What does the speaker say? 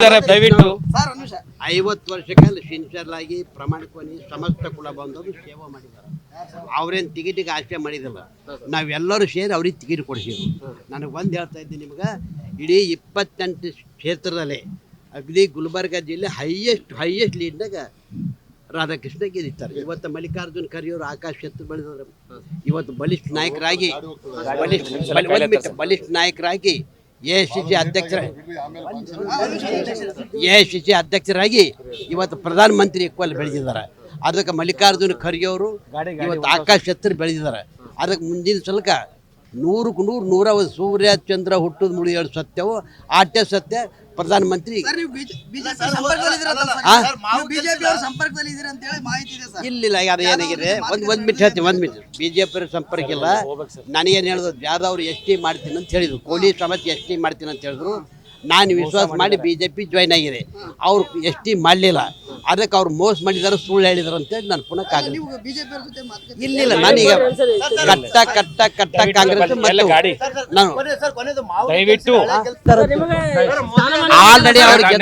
ದಯವಿಟ್ಟು. ಐವತ್ತು ವರ್ಷಕಾಲ ಸಿನ್ಸಿಯರ್ಲಾಗಿ ಪ್ರಾಮಾಣಿಕವಾಗಿ ಸಮಸ್ತ ಕುಲ ಬಂದವರು ಸೇವೆ ಮಾಡಿದ್ದಾರೆ. ಅವ್ರೇನು ಟಿಕೆಟಿಗೆ ಆಸೆ ಮಾಡಿದಲ್ಲ. ನಾವೆಲ್ಲರೂ ಸೇರಿ ಅವ್ರಿಗೆ ಟಿಕೆಟ್ ಕೊಡಿಸಿದ್ರು ನನಗೆ ಒಂದು ಹೇಳ್ತಾ ಇದ್ದೀನಿ ನಿಮ್ಗೆ ಇಡೀ ಇಪ್ಪತ್ತೆಂಟು ಕ್ಷೇತ್ರದಲ್ಲಿ ಅಗ್ನಿ ಗುಲ್ಬರ್ಗ ಜಿಲ್ಲೆ ಹೈಯೆಸ್ಟ್ ಹೈಯೆಸ್ಟ್ ಲೀಡ್ನಾಗ ರಾಧಾಕೃಷ್ಣ ಗೆದ್ದಿದ್ದಾರೆ ಇವತ್ತು ಮಲ್ಲಿಕಾರ್ಜುನ್ ಖರ್ಗೆಯವರು ಆಕಾಶ ಎತ್ತು ಬೆಳೆದವರು. ಇವತ್ತು ಬಲಿಷ್ಠ ನಾಯಕರಾಗಿ ಬಲಿಷ್ಠ ಬಲಿಷ್ಠ ನಾಯಕರಾಗಿ ಎ ಸಿ ಸಿ ಅಧ್ಯಕ್ಷರ. ಎ ಸಿ ಸಿ ಅಧ್ಯಕ್ಷರಾಗಿ ಇವತ್ತು ಪ್ರಧಾನಮಂತ್ರಿ ಇಕ್ವಲ್ ಬೆಳೆದಿದ್ದಾರೆ. ಅದಕ್ಕೆ ಮಲ್ಲಿಕಾರ್ಜುನ ಖರ್ಗೆ ಅವರು ಇವತ್ತು ಆಕಾಶ್ ಛತ್ರಿ ಬೆಳೆದಿದ್ದಾರೆ. ಅದಕ್ಕೆ ಮುಂದಿನ ಸಲಕ ನೂರಕ್ಕೆ ನೂರು ನೂರ ಸೂರ್ಯ ಚಂದ್ರ ಹುಟ್ಟುದು ಎರಡು ಸತ್ಯವು ಆಟ್ಯ ಸತ್ಯ ಪ್ರಧಾನಮಂತ್ರಿ ಸರ್ ನೀವು ಬಿಜೆಪಿ ಸಂಪರ್ಕದಲ್ಲಿ ಇದ್ದೀರಲ್ಲ ಸರ್? ಆ? ನೀವು ಬಿಜೆಪಿ ಅವ್ರ ಸಂಪರ್ಕದಲ್ಲಿ ಇದ್ದೀರಾ ಅಂತ ಹೇಳಿ ಮಾಹಿತಿ ಇದೆ ಸರ್. ಇಲ್ಲಿಲ್ಲ ಅದು ಏನಾಗಿದೆ ಒಂದು ಒಂದು ಮಿಟ್ ಹೇಳ್ತೀನಿ ಒಂದು ಮಿಟ್ ಬಿ ಜೆ ಪಿ ಸಂಪರ್ಕ ಇಲ್ಲ. ನನಗೇನು ಹೇಳಿದ್ರು ಯಾವ್ದವ್ರು ಎಸ್ ಟಿ ಮಾಡ್ತೀನಿ ಅಂತ ಹೇಳಿದ್ರು. ಕೋಲಿ ಸಮೇತ ಎಸ್ ಟಿ ಮಾಡ್ತೀನಿ ಅಂತ ಹೇಳಿದ್ರು. ನಾನು ವಿಶ್ವಾಸ ಮಾಡಿ ಬಿ ಜೆ ಪಿ ಜಾಯ್ನ್ ಆಗಿದೆ ಅವ್ರು ಎಸ್ ಟಿ ಮಾಡಲಿಲ್ಲ. ಅದಕ್ಕೆ ಅವ್ರು ಮೋಸ ಮಾಡಿದಾರೆ ಸುಳ್ಳು ಹೇಳಿದಾರೆ ಅಂತೇಳಿ ನಾನು ಪುನಃ ಕಾಂಗ್ರೆಸ್ ಇಲ್ಲ ಇಲ್ಲಿಲ್ಲ ನಾನೀಗ ಕಟ್ಟ ಕಟ್ಟ ಕಟ್ಟ ಕಾಂಗ್ರೆಸ್ ನಾನು ದಯವಿಟ್ಟು ಆಲ್ರೆಡಿ ಅವ್ರಿಗೆ